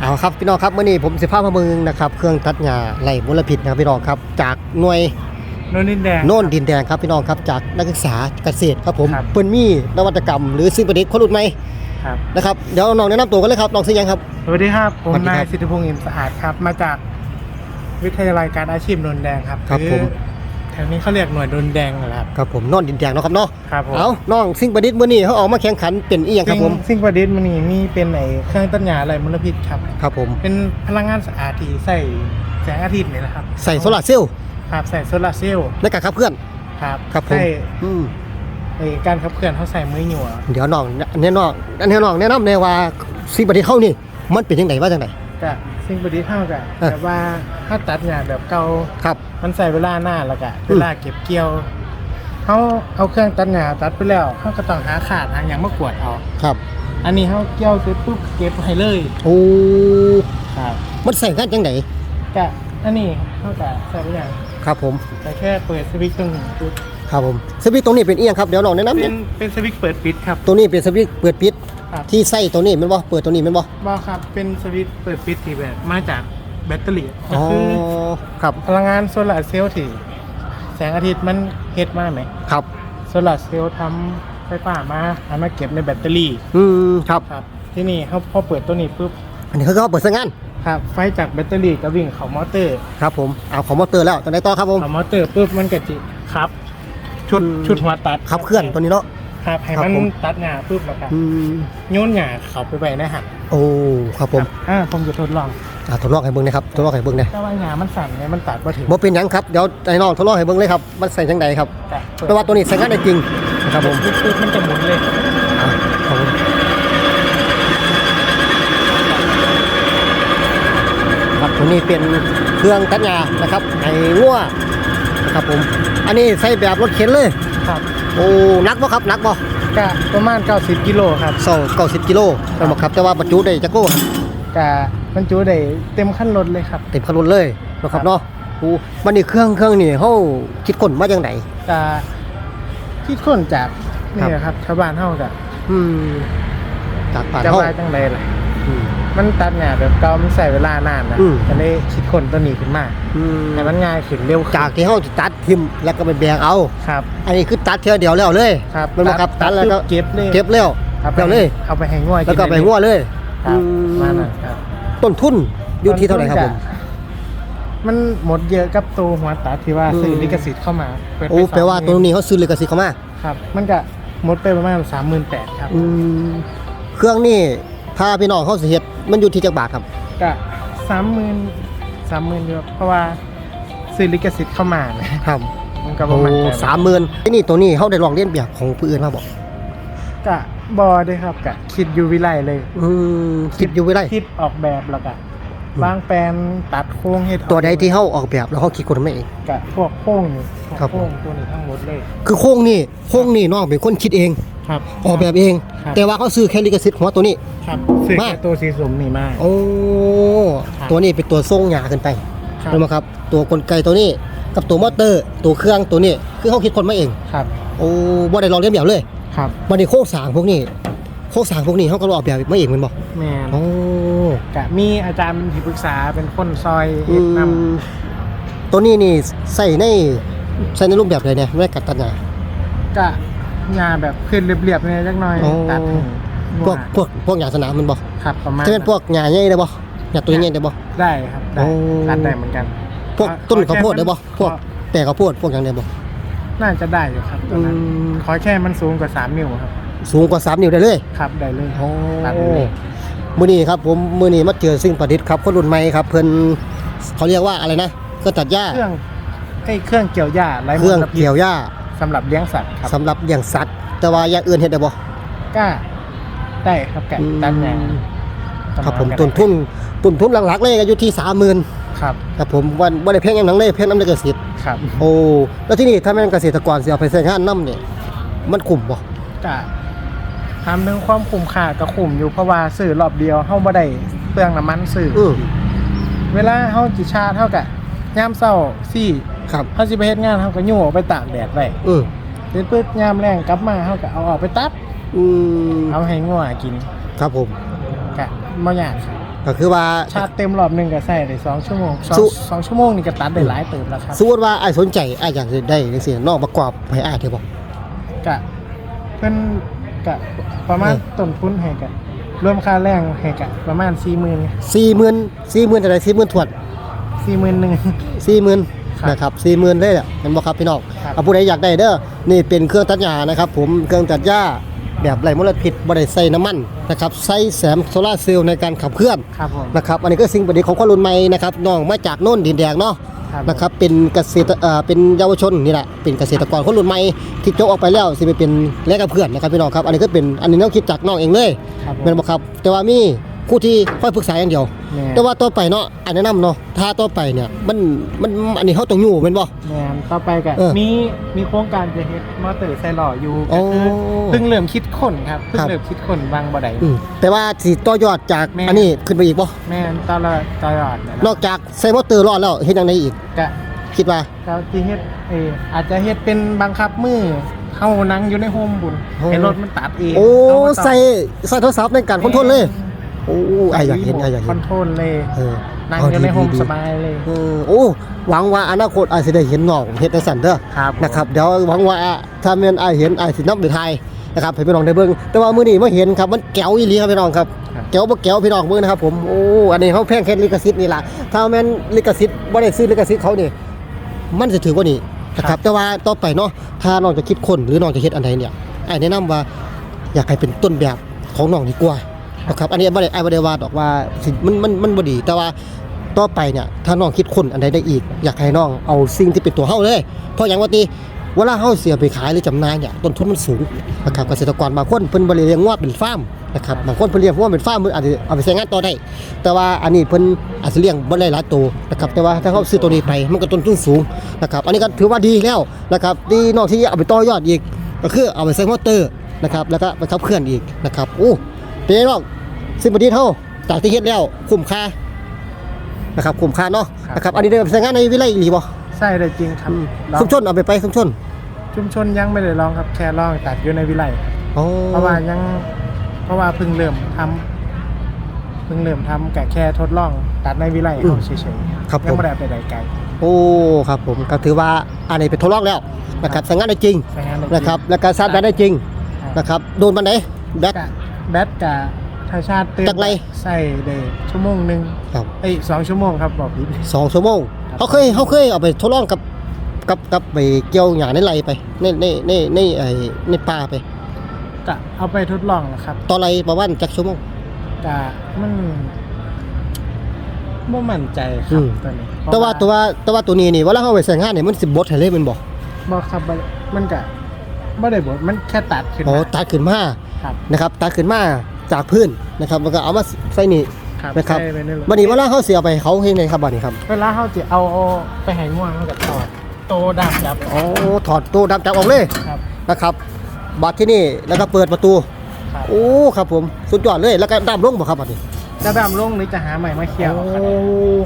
เอาครับพี่น้องครับเมื่อนี้ผมสิพามาเมืองนะครับเครื่องตัดหญ้าไล่มลพิษนะครับพี่น้องครับจากหน่วยโน่นดินแดง โน่นดินแดงครับพี่น้องครับจากนักศึกษาเกษตรครับผมครับ เปิ้นมีนวัตกรรม หรือสิ่งประดิษฐ์คนรุ่นใหม่ครับ นะครับเดี๋ยวน้องแนะนำตัวกันเลยครับน้องชื่อยังครับ สวัสดีครับ ผมสวัสดีนาครัยบสิทธิพงศ์อิ่มสะอาดครับ มาจากวิทยาลัยการอาชีพโนนแดงครับครับหอผม แถวนี้เขาเรียกหน่วยโนนแดงนะครับ ครับผมโน่นดินแดงเนาะครับเนาะครับผม เอาน้องสิ่งประดิษฐ์เมื่อนี้เขาออกมาแข่งขันเป็นอีหยังครับผมสิ่งประดิษฐ์มันนี่มีเป็นไอเครื่องตัดหญ้าอะไรมลพิษครับ ครับผมเป็นพลังงานสะอาดที่ใส่แสงอาทิตย์นี่นะครับใส่โซลาร์เซลล์ครับใส่โซลาร์เซลล์ในการขับเคลื่อนครับครับผมใส่อืมไอการขับเคลื่อนเขาใส่มือหยว เดี๋ยวน้องแน่น้องอันนี้น้องแนะนำในว่าสิ่งประดิษฐ์เข้านี่มันเป็นยังไงว่าจังไง ก็สิ่งประดิษฐ์เท่ากับเออแบบว่าถ้าตัดหญ้าแบบเก่าครับ มันใส่เวลาหน้าแล้วก็เวลาเก็บเกี่ยวเขาเอาเครื่องตัดหญ้าตัดไปแล้วเขาก็ต้องหาขาดหาอย่างมากวดเอาครับ อันนี้เขาเกี่ยวเสร็จปุ๊บเก็บให้เลยโอ้ครับมันใส่งานจังไงก็อันนี้เขาก็ใส่ไปอย่างครับผมแต่แค่เปิดสวิตช์ตรงนี้ปุ๊บครับผมสวิตช์ตรงนี้เป็นเอียงครับเดี๋ยวน้องแนะนำเป็เนี่ยนเป็นสวิตช์เปิดปิดครับตัวนี้เป็นสวิตช์เปิดปิด ครับ ที่ใส่ตัวนี้แมันบ่เปิดตัวนี้แมันบ่บ่ครับ เป็นสวิตช์เปิดปิดที่แบบมาจากแบตเตอรี่ก็อ๋อคือครับพลังงานโซลาร์เซลล์ที่แสงอาทิตย์มันเฮ็ดมาไหมครับ โซลาร์เซลล์ทำไฟฟ้ามาเอามาเก็บในแบตเตอรี่อืมครับ ครับ ที่นี่เขาพอเปิดตัวนี้ปุ๊บอันนี้เขาก็เปิดใช้งานครับ ไฟจากแบตเตอรี่ก็วิ่งเข้ามอเตอร์ครับผมเอาของมอเตอร์แล้วตัวไหนต่อครับผมเข้ามอเตอร์ปุ๊บมันก็จิครับ ชุดอืมชุดหัวตัด ขับเคลื่อนตัวนี้เนาะ ครับให้ครับมันผม ตัดหญ้าปุ๊บแล้วก็อืมโยนหญ้าเข้าไปไว้ในหันโอ้ครับผมอ่าผมจะทดลอง อ่าทดลองให้เบิ่งนะครับทดลองให้เบิ่งนะแต่ว่าหญ้ามันสั่นไงมันตัดมาถึงบ่เป็นหยังครับเดี๋ยวไอ้น้องทดลองให้เบิ่งเลยครับมันใส่จังไดครับแต่เปิดแปลว่าตัวนี้ใช้งานได้จริงนะครับผมปุ๊บปุ๊บมันจะหมุนเลย อ่าครับผมครับตัวนี้เป็นเครื่องตัดหญ้านะครับไอ้งัวนะครับผมอันนี้ใส่แบบรถเข็นเลย ครับ โอ้หนักบ่ครับหนักบ่ก็ประมาณ 90 กิโลครับเศร้าเก้าสิบกิโลเป็นบ่ครับแต่ว่าบรรจุได้จักโลครับก็บรรจุได้เต็มขั้นรถเลยครับ เต็มคันรถเลยนะครับเนาะโอ้มันนี่เครื่องเครื่องนี่เฮาคิดค้นมาจังไดก็คิดค้นจากนี่ครับแหละครับชาวบ้านเฮาก็อืมจากป่านจะเฮาว่าจังไดล่ะอื มมันตัดหญ้าแบบเก่ามันใส่เวลานานนะอืม ก็เลยคิดค้นตัวนี้ขึ้นมาอืมให้มันง่ายขึ้นเร็วขึ้นจากที่เฮาสิตัดทิ่มแล้วก็ไปแบ่งเอา ครับ อันนี้คือตัดเทื่อเดียวแล้วเลยครับแมันบ่ครับตัดแล้วก็เก็บเลยเก็บแล้วเอาไปเดี๋ยวเลย เอาไปให้ง่วยแล้วก็ไปนงัวเลยครับอืมมานั่นครับต้นทุนอยู่ที่เท่าไหร่ครับผม มันหมดเยอะกับตัวหัวตัดที่ว่าอืม ซื้อลิขสิทธิ์เข้ามาเปิดไปโอ้แปลว่าสองตัวนี้เขาซื้อลิขสิทธิ์เข้ามาครับ มันก็หมดไปประมาณสามหมื่นแปดครับ อืมเครื่องนี่ ถ้าพี่น้องเขาสิเฮ็ดมันอยู่ที่จักบาทครับ ก็สามหมื่นสามหมื่นเยอะเพราะว่าซื้อลิขสิทธิ์เข้ามานะครับมันก็ปโอ้ระมาณแปดสามหมื่นที่นี่ตัวนี้เขาได้ลองเลียนแบบของผู้อื่นมาบอกก็บอด้วยครับก็คิดอยู่วิไลเลย อืมคิดอยู่ไว้ได้ คิดออกแบบแล้วก็อืม วางแปลนตัดโค้งให้ตัวใดที่เขาออกแบบแล้วเขาคิดคนไม่เองกับพวกโค้งนี่พวกครับโค้งตัวนี้ทั้งหมดเลย คือโค้งนี่โค้งนี่น้องเป็นคนคิดเอง ครับออกแบบเอง ครับ แต่ว่าเขาซื้อแค่ลิขสิทธิ์ของตัวนี้ ครับซื้อมา แค่ตัวสีสมนี่มาก โอ้ครับ ตัวนี้เป็นตัวทรงหยาขึ้นไปครับเห็นไหมครับ ตัวกลไกตัวนี้กับตัวมอเตอร์ ตัวเครื่องตัวนี้คือเขาคิดคนมาเอง ครับโอ้บ่ได้ลองเลียนแบบเลยครับบันนี้โค้งสร้างพวกนี้โค้งสร้างพวกนี้เขาก็ออกแบบมาเองแมันบอกแม่นโอ้กะมีอาจารย์เป็นที่ปรึกษาเป็นคนซอยอืเฮ็ดนมตัวนี้นี่ใส่ในใส่ในรูปแบบเลยเนี่ยไม่ได้กัดตัดหนาำกะ งาแบบขึ้นเรียบๆเนี่ยจักหน่อยโอ้ ตัดให้พวกพวกพวกหยาสนามมันบอกครับประมาณจะเป็นพวกหยาใหญ่ได้บ่หยาตัวใหญ่ได้บ่ ได้ครับได้โอ้ ตัดได้เหมือนกันพวกต้นข้าวโพดได้บ่พวกขอแต่ข้าวโพดพวกหยังได้บ่น่าจะได้อยู่ครับตอนนั้นอืมขอแค่มันสูงกว่า3นิ้วครับ สูงกว่า3นิ้วได้เลย ครับได้เลย โอ้ตัดได้เลย มื้อนี้ครับผมมื้อนี้มาเจอสิ่งประดิษฐ์ครับคนรุ่นใหม่ครับเพิ่นเขาเรียกว่าอะไรนะเครื่องตัดหญ้าเครื่องไอ้เครื่องเกี่ยวหญ้าไร้เครื่องมลพิษเกี่ยวหญ้า สำหรับเลี้ยงสัตว์ครับสำหรับเลี้ยงสัตว์ แต่ว่าอย่างอื่นเฮ็ดได้บ่ก็ได้ครับแกะตัดหญ้าครับผมต้นทุนต้นทุนหลักๆเลยก็อยู่ที่30,000 ครับ ครับผมวันบ่ได้แพงหยังหนังเลยแพงน้ำเกษตรครับโอ้แล้วที่นี่ถ้าแม่นเกษตรกรสิเอาไปใช้งานน้ำเนี่ยมันคุ้มบ่ก็ถามถึงความคุ้มค่าก็คุ้มอยู่เพราะว่าซื้อรอบเดียวเฮาบ่ได้เปลืองน้ำมันซื้อออืมเวลาเฮาจิชาร์จเฮาก็ยามเช้าซี่ ครับ เฮาสิไปเฮ็ดงานเฮาก็ยู่ออกไปตากแดดไว้อืมเสร็จปึ๊บยามแรงกลับมาเฮาก็เอาออกไปตัด อืมเอาให้งัวกินครับผม ก็บ่ยากครับก็คือว่า ชาร์จเต็มรอบหนึ่งก็ใส่ได้สองชั่วโมงสองสู้ สองชั่วโมงนี่ก็ตัดได้หลายเติมแล้วครับสมมติว่าไอ้ายสนใจไอ้ายอยากจะได้จังซี่นอกประกอบให้อ้ายเถอะบ่กะเป็นกะประมาณเออ ต้นทุนให้กะรวมค่าแรงให้กะประมาณสี่หมื่น40,000 40,000เท่าไหร่40,000ถวดสี่หมื่นห นึ่งสี่หมื่นครับนะครับสี่หมื่นเลยแหละเห็นบ่ครับพี่น้องครับเอาผู้ใดอยากได้เด้อนี่เป็นเครื่องตัดหญ้านะครับผมเครื่องตัดหญ้าแบบไร้มลพิษบ่ได้ใส่น้ำมันนะครับใส่แสงโซลาร์เซลล์ในการขับเคลื่อนครับผมนะครับอันนี้ก็สิ่งประดิษฐ์ของคนรุ่นใหม่นะครับน้องมาจากโน่นดินแดงเนาะครับนะครับเป็นเกษตรเอ่อเป็นเยาวชนนี่แหละเป็นเกษตรกรคนรุ่นใหม่ที่จบออกไปแล้วสิไปเป็นแลกกับเพื่อนนะครับพี่น้องครับอันนี้ก็เป็นอันนี้น้องคิดจากน้องเองเลยครับผมแม่นบ่ครับแต่ว่ามี ผู้ที่คอยปรึกษาอย่างเดียว แม่ แต่ว่าต่อไปเนาะอันแนะนำเนาะถ้าต่อไปเนี่ยมันมันอันนี้เขาต้องอยู่เป็นบ่ แมนต่อไปกะเออมีมีโครงการจะเฮ็ดมอเตอร์ไซค์หล่ออยู่โอ้ก็คือเพิ่งเริ่มคิดค้นครับเพิ่งครับ เริ่มคิดค้นวางบ่ได้ อืมแต่ว่าสิต่อยอดจากแม่ อันนี้ขึ้นไปอีกบ่แม่นตลอดตลอดนะนอกจากใส่มอเตอร์รอดแล้วเฮ็ดจังไดอีกกะคิดว่าเราที่เฮ็ดเอออาจจะเฮ็ดเป็นบังคับมือเข้านั่งอยู่ในโฮมบุญโอ้ให้รถมันตัดเองโอ้เราบ่ต้อง ใส่ใส่โทรศัพท์ในการคอนโทรลเลย โอ้ไออยากเห็นไออยากคเห็อนนโทรลเลยเออนั่งเาอยู่ในโฮมดีๆสบายเลย เออโอ้หวังว่าอนาคตอาจสิได้เห็นน้องเฮ็ดจังซั่นเด้อ ครับนะครับเดี๋ยวหวังว่าถ้าแม่นอายเห็นอายสินำไปถ่ายนะครับให้พี่น้องได้เบิ่งแต่ว่ามื้อนี้มาเห็นครับมันแก้วอีหลีครับพี่น้องครับครับแก้วบ่แก้วพี่น้องเบิ่งนะครับผมโอ้อันนี้เขาแพงแค่ลิขสิทธิ์นี่ล่ะถ้าแม่นลิขสิทธิ์บ่ได้ซื้อลิขสิทธิ์เขานี่ มันจะถือกว่านี้นะครับแต่ว่าต่อไปเนาะถ้าน้องจะคิดคนหรือน้องจะเฮ็ดอันใดเนี่ยอายแนะนำว่าอยากให้เป็นต้นแบบของน้องดีกว่า นะครับอันนี้บ่ได้อายบ่ได้ว่าดอกว่ามันมันมันบ่ดี แต่ว่าต่อไปเนี่ยถ้าน้องคิดคนอันใดได้อีก อยากให้น้องเอาสิ่งที่เป็นตัวเฮาเลย เพราะอย่างว่าติเวลาเฮาเสียไปขายหรือจำหน่ายเนี่ยต้นทุนมันสูงนะครับเกษตรกรบางคนเพิ่นบ่ได้เลี้ยงวัวเป็นฟาร์มนะครับบางคนเพิ่นเลี้ยงวัวเป็นฟาร์มเพิ่นอาจจะเอาไปใช้งานต่อได้ แต่ว่าอันนี้เพิ่นอาจจะเลี้ยงบ่ได้หลายตัวนะครับแต่ว่าถ้าเขาซื้อตัวนี้ไปมันก็ต้นทุนสูงนะครับอันนี้ก็ถือว่าดีแล้วนะครับดีนอกที่เอาไปต่อยอดอีก ก็คือเอาไปใส่มอเตอร์นะครับแล้วก็ไปขับเคลื่อนอีกนะครับโอ้เป็นไงบ้าง สิ่งประดิษฐ์เฮาจากที่เฮ็ดแล้วคุ้มค่านะครับคุ้มค่าเนาะนะครับอันนี้ได้ไปใช้งานในวิไลอีหลีบ่ใช่เลยจริงครับอืมลองชุมชนเอาไปไปชุมชนชุมชนยังไม่ได้ลองครับแค่ลองตัดอยู่ในวิไลครับอ๋อเพราะว่ายัง เพราะว่าเพิ่งเริ่มทำเพิ่งเริ่มทำกะแค่ทดลองตัดในวิไลเอาเฉยๆครับผยังม ไม่ได้ไปไหนไกล โอ้ครับผมก็ถือว่าอันนี้เป็นทดลองแล้วนะครับใช้งานได้จริงใช้งานได้จงนะครับและการชาร์จแบตได้จริงนะครับโดนมันไหนแบตกะแบตกะ ถ้าชาติเต็มจากไหนใส่ได้ชั่วโมงหนึ่งครับเอ้ยสองชั่วโมงครับบอกผิด สองชั่วโมงครับเขาเคยเขาเคยเอาไปทดลองกับกับกับไปเกี่ยวหญ้าในไรไปในในในในไอ้ในป่าไปกะเอาไปทดลองนะครับต่อไรประมาณจักชั่วโมงกะมันไม่มั่นใจคอืรับมตัวนี้แต่ว่าตัวว่าแต่ว่าตัวนี้นี่เวลาเขาเอาไปใส่งานเนี่ยมันสิบดให้เลยแมันบอกบอกครับบ่มันกะไม่ได้บดมันแค่ตัดขึ้นอ๋อมาตัดขึ้นมาครับนะครับตัดขึ้นมา จากพื้นนะครับแล้วก็เอามาใส่นี่ครับนะครับใส่ไปนี่เลยบัดนี้เวลาเขาเสียไปเขาเฮ็ดไงครับบัดนี้ครับเวลาเขาจะเอาเอาไปให้ง่วงเขาก็ถอดโตดำจับอ๋อถอดตัวดำจับออกเลยครับนะครับบัตรที่นี่แล้วก็เปิดประตูครับโอ้ครับผมสุดยอดเลยแล้วก็ดำลงบ่ครับบัดนี้ จะดำลงหรือจะหาใหม่มาเคี่ยวโอ้ครับ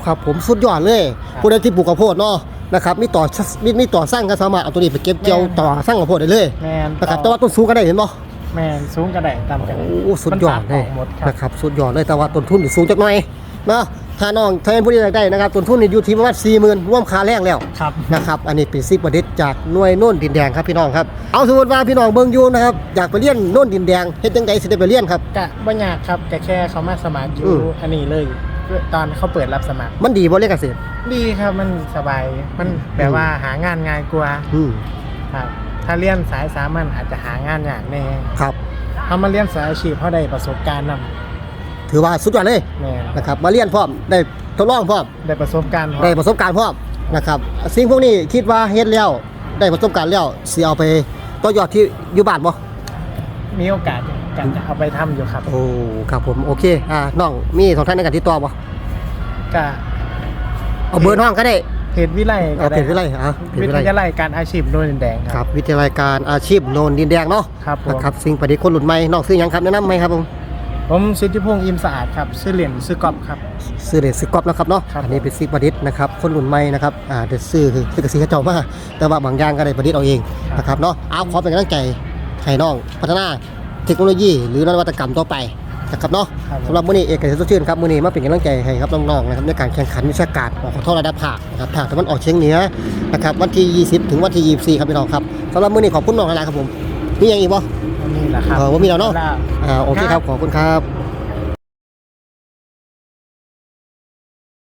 ครับผมสุดยอดเลยครับผู้ใดที่ปลูกข้าวโพดเนาะนะครับมีต่อมีมีต่อสร้างก็สามารถเอาตัวนี้ไปเก็บเกี่ยวแม่น ต่อสร้างข้าวโพดได้เลยแมนนะครับแต่ว่าต้นสูงก็ได้เห็นบ่ แมนสูงกระไดต่ำกระไดโอ้สุดยอดเลยมันตัดออกหมดครับ นะครับสุดยอดเลยแต่ว่าต้นทุนนี่สูงจักหน่อยเนาะถ้าน้องถ้าเป็นผู้ใดอยากได้นะครับต้นทุนนี่อยู่ที่ประมาณ40,000รวมค่าแรงแล้ว ครับ นะครับ อันนี้เป็นซิกประดิษฐ์จากหน่วยโน่นดินแดงครับพี่น้องครับ เอาสมมติว่าพี่น้องเบิ่งอยู่นะครับอยากไปเรียนโน่นดินแดงเฮ็ดจังไดสิได้ไปเรียนครับ กะบ่ยากครับกะแค่เขามาสมัครอยู่อืม อันนี้เลย ตอนเขาเปิดรับสมัคร มันดีบ่เรียนเกษตรดีครับมันสบายมันแบบว่าหางานง่ายกว่าอืมครับ ถ้าเรียนสายสามัญอาจจะหางานยากแน่ครับเขามาเรียนสายอาชีพเขาได้ประสบการณ์นถือว่าสุดยอดเลยำแม่นนะครับ มาเรียนพร้อมได้ทดลองพร้อมได้ประสบการณ์ได้ประสบการณ์พร้อมนะครับ สิ่งพวกนี้คิดว่าเฮ็ดแล้วได้ประสบการณ์แล้วสิเอาไปต่อยอดที่อยู่บ้านบ่มีโอกาสกันจะเอาไปทำอยู่ครับ โอ้ครับผมโอเคอ่าน้องมีสองท่านในการติดต่อบ่กะเอาเบอร์น้องก็ได้ เพจวิไลเอาก็เพจวิไลอะเพจวิวิไลทยาลัยการอาชีพโดนดินแดงคครัรับบวิทยาลัยการอาชีพโนนดินแดงเนาะครับผมนะครับสิ่งประดิษฐ์คนรุ่นใหม่น้องซื้อหยังครับแนะนำไหมครับผมผมสิทธิพงษ์อิมสะอาดครับชื่อเหรียญซื้อกอบครับซื้อเด็ดซื้อกอบนะครับเนาะครับอันนี้เป็นสิ่งประดิษฐ์นะครับคนรุ่นใหม่นะครับอ่าเด็ดซื้อคือซื้อกระสีกระเจ้ามาแต่ว่าบางอย่างก็ได้ประดิษฐ์เอาเองนะครับเนาะเอาขอเป็นกำลังใจให้น้องพัฒนาเทคโนโลยีหรือนวัตกรรมต่อไป นะครับเนาะครับผมสำหรับมื้อนี้เอกเกษตรสดชื่นครับมื้อนี้มาเป็นกำลังใจให้ครับน้องๆนะครับในการแข่งขันวิชาการของขอโทษระดับภาคนะครับทางตะวันออกเฉียงเหนือนะครับวันที่ 20 ถึงวันที่ 24 ครับพี่น้องครับสำหรับมื้อนี้ขอบคุณน้องหลายๆครับผมมีอย่างอีกบ่นี่แหละครับเออว่ามีแล้วเนาะแล้วอ่าโอเคครับขอบคุณครับ